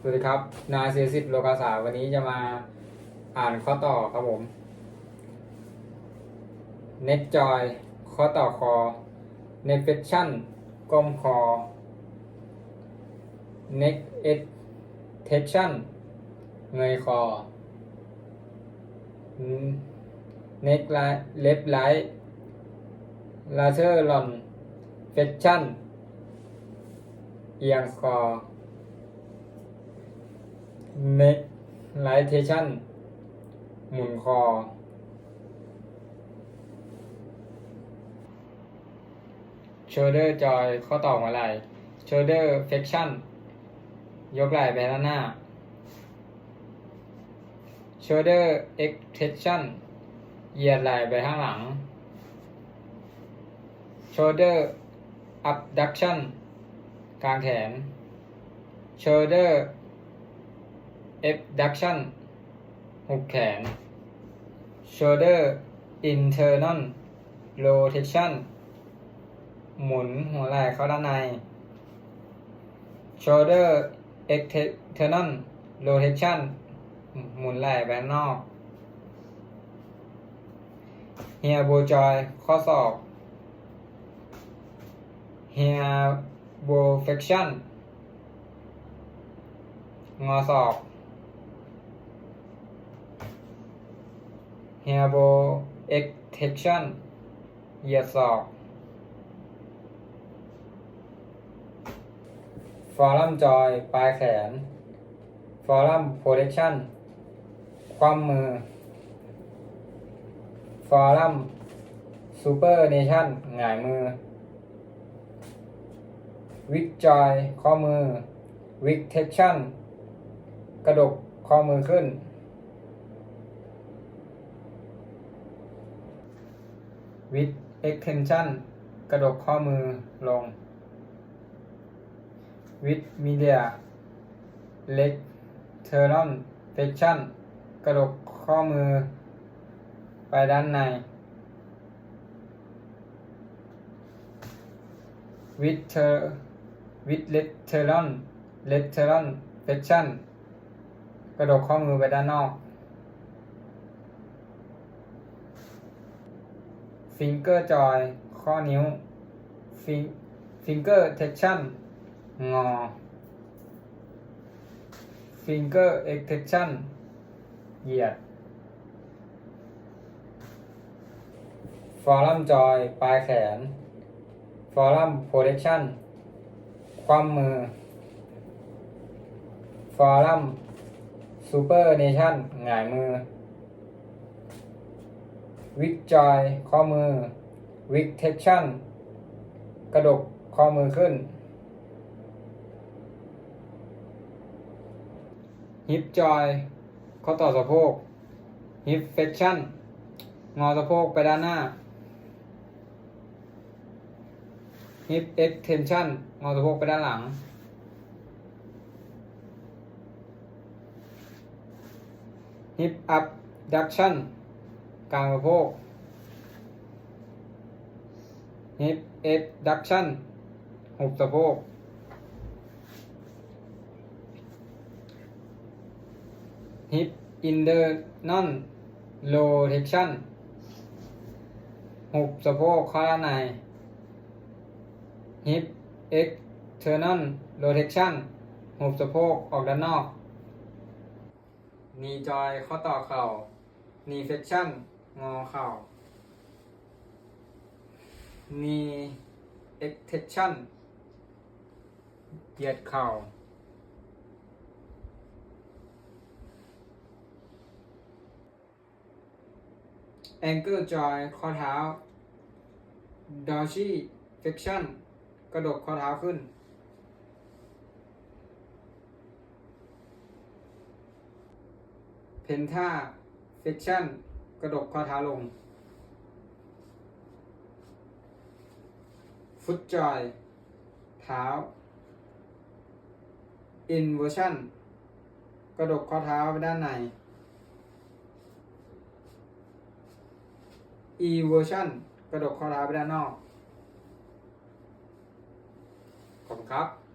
สวัสดีครับ นาเซซิตโลกาสาวันนี้จะมาอ่านข้อต่อครับผม เน็ตจอยข้อต่อคอเน็ตเฟชชั่นกลมคอเน็กเอ็ดเทชั่นเงยคอเน็กไลเล็บไลท์ลาเชอร์ลอนเฟชชั่นเอียงคอ neck rotation หมุนคอ shoulder joy ข้อต่อหัวไหล่ shoulder flexion ยกไหล่ไปด้านหน้า shoulder extension เหยียดไหล่ไปข้างหลัง shoulder abduction กลางแขน shoulder abduction หุบแขน shoulder internal rotation หมุนหัวไหล่เข้าด้านใน shoulder external rotation หมุนไหล่ไปข้างนอก here bow joy ข้อศอก here bow flexion งอศอก hair bow extension เหยียดศอก forearm joy ปลายแขน forearm protection ความมือ forearm supination หงายมือ wig joy ข้อมือ wig tension กระดกข้อมือขึ้น with extension กระดกข้อมือลง with media leg t e r n o n flexion กระดกข้อมือ ไปด้านใน with ter with lateral lateral flexion กระดกข้อมือไปด้านนอก ฟิงเกอร์จอยข้อนิ้วฟิงฟิงเกอร์เทคชั่นงอฟิงเกอร์เอ็กเทคชั่นเหยียดฟอรัมจอยปลายแขนฟอรัมโพเทคชั่นความมือฟอรัมซูเปอร์เนชั่นหงายมือ วิกจอยข้อมือ วิกเทคชั่น กระดกข้อมือขึ้น ฮิปจอย ข้อต่อสะโพก ฮิปเฟคชั่น งอสะโพกไปด้านหน้า ฮิปเอ็กเทนชั่น งอสะโพกไปด้านหลัง ฮิปอัพดักชั่น กลางสะโพก hip abduction หุบสะโพก hip internal rotation หุบสะโพกข้าด้านใน hip external rotation หุบสะโพกออกด้านนอก knee joy ข้อต่อเข่า knee flexion งอเข่า knee extension เหยียดเข่า ankle joy ข้อเท้า dorsal flexion กระดกข้อเท้าขึ้น penta flexion กระดกข้อเท้าลง foot joy เท้า inversion กระดกข้อเท้าไปด้านใน eversion กระดกข้อเท้าไปด้านนอกขอบคุณครับ